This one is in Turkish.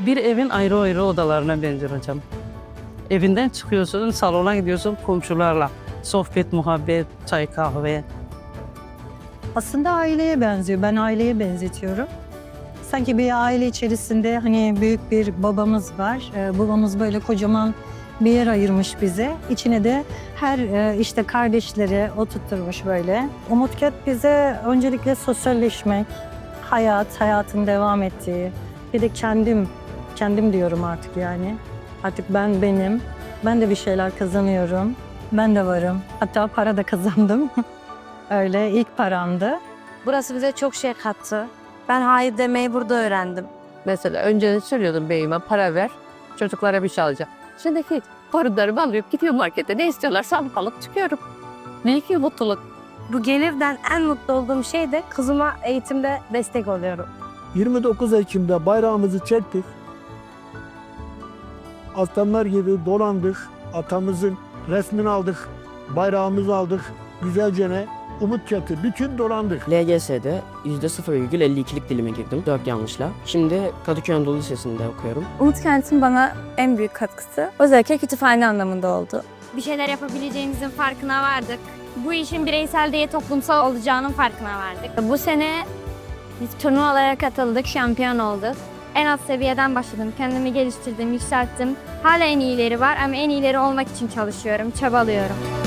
bir evin ayrı ayrı odalarına benziyor hocam. Evinden çıkıyorsun, salona gidiyorsun komşularla. Sohbet, muhabbet, çay, kahve. Aslında aileye benziyor. Ben aileye benzetiyorum. Sanki bir aile içerisinde hani büyük bir babamız var. Ee, babamız böyle kocaman bir yer ayırmış bize. İçine de her e, işte kardeşleri oturtturmuş böyle. Umut Ket bize öncelikle sosyalleşmek, hayat, hayatın devam ettiği. Bir de kendim, kendim diyorum artık yani. Artık ben benim. Ben de bir şeyler kazanıyorum. Ben de varım. Hatta para da kazandım. Öyle ilk paramdı. Burası bize çok şey kattı. Ben hayır demeyi burada öğrendim. Mesela önceden söylüyordum beyime para ver, çocuklara bir şey alacağım. Şimdiki koridorumu alıyorum, gidiyorum markete ne istiyorlarsa alıp çıkıyorum. Ne ki mutluluk. Bu gelirden en mutlu olduğum şey de kızıma eğitimde destek oluyorum. 29 Ekim'de bayrağımızı çektik. Aslanlar gibi dolandık. Atamızın resmini aldık. Bayrağımızı aldık. Güzelce ne? Umut Çatı. Bütün dolandık. LGS'de %0,52'lik dilime girdim 4 yanlışla. Şimdi Kadıköy Anadolu Lisesi'nde okuyorum. Umut Kent'in bana en büyük katkısı özellikle kütüphane anlamında oldu. bir şeyler yapabileceğimizin farkına vardık. Bu işin bireysel değil toplumsal olacağının farkına vardık. Bu sene biz turnuvalara katıldık, şampiyon olduk. En alt seviyeden başladım, kendimi geliştirdim, yükselttim. Hala en iyileri var ama en iyileri olmak için çalışıyorum, çabalıyorum.